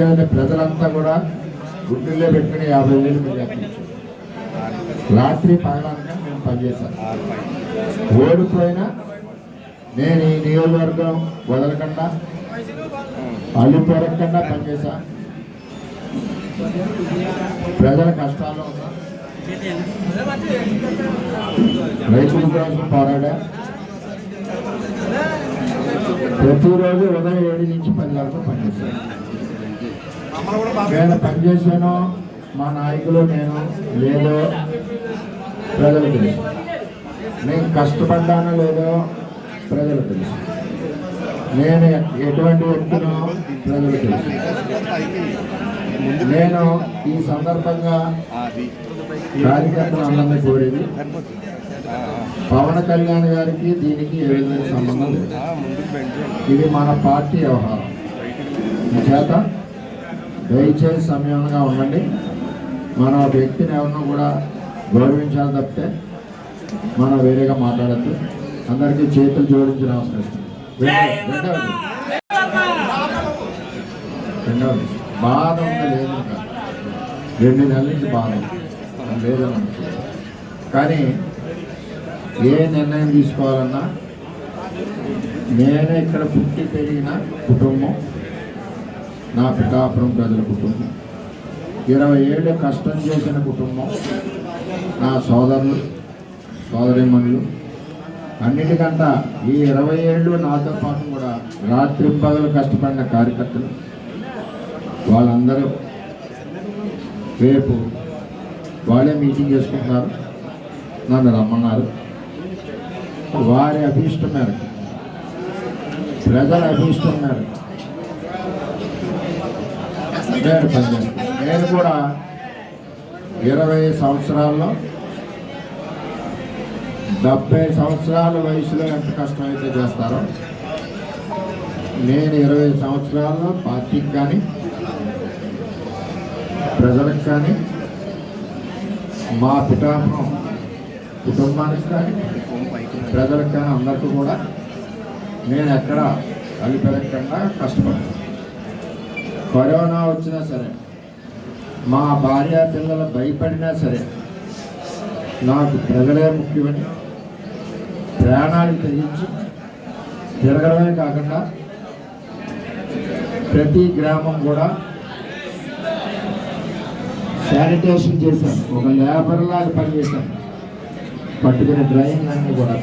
అంచేత ప్రజలంతా కూడా గుడ్డుల్లో పెట్టుకుని యాభై వేలు మెజార్టీ రాత్రి పగలంగా మేము పనిచేశాను ఓడిపోయినా నేను ఈ నియోజకవర్గం వదలకుండా అల్లిపోరకుండా పనిచేశా. ప్రజల కష్టాలు రైతుల కోసం పోరాడా. ప్రతిరోజు ఉదయం ఏడు నుంచి పది వరకు పనిచేశాను నేను పనిచేశాను. మా నాయకులు నేను లేదో ప్రజలు తెలుసు. నేను కష్టపడ్డానో లేదో ప్రజలు తెలుసు. నేను ఎటువంటి వ్యక్తినో ప్రజలు తెలుసు. నేను ఈ సందర్భంగా కార్యకర్తలు అందరినీ కోరేది పవన్ కళ్యాణ్ గారికి దీనికి ఏ విధమైన సంబంధం లేదు. ఇది మన పార్టీ వ్యవహారం. చేత దయచేసి సమయంగా ఉండండి మన వ్యక్తిని ఎవరినో కూడా గౌరవించాలి తప్పితే మనం వేరేగా మాట్లాడద్దు అందరికీ చేతులు జోడించి నమస్కరిస్తున్నాం రెండవది రెండవది రెండవది బాధ ఉంది లేదు. రెండు నెలల నుంచి బాధ. లేదని. కానీ ఏ నిర్ణయం తీసుకోవాలన్నా నేను ఇక్కడ పుట్టి పెరిగిన కుటుంబం నా పిఠాపురం ప్రజల కుటుంబం. ఇరవై ఏళ్ళు కష్టం చేసిన కుటుంబం. నా సోదరులు సోదరిమణులు అన్నిటికంట ఈ ఇరవై ఏళ్ళు నాతో పాటు కూడా రాత్రి పగలు కష్టపడిన కార్యకర్తలు. వాళ్ళందరూ రేపు వాళ్ళే మీటింగ్ చేసుకుంటున్నారు. నన్ను రమ్మన్నారు. వారి అభీష్టం మేరకు ప్రజల అభీష్టం మేరకు నేను పనిచేస్తాను నేను కూడా ఇరవై సంవత్సరాల్లో డెబ్బై సంవత్సరాల వయసులో ఎంత కష్టమైతే చేస్తారో నేను ఇరవై సంవత్సరాల్లో పార్టీకి కానీ ప్రజలకు కానీ మా పిఠాపురం కుటుంబానికి కానీ ప్రజలకు కానీ అందరికీ కూడా నేను ఎక్కడ అలిపెరగకుండా కష్టపడతాను. కరోనా వచ్చినా సరే మా భార్య పిల్లలు భయపడినా సరే నాకు ప్రజలే ముఖ్యమని ప్రాణాలు తెగించి తిరగడమే కాకుండా ప్రతి గ్రామం కూడా శానిటేషన్ చేశాను. ఒక లేబర్ లాగా పనిచేశాను. పట్టుకునే డ్రైవింగ్ అన్నీ కూడా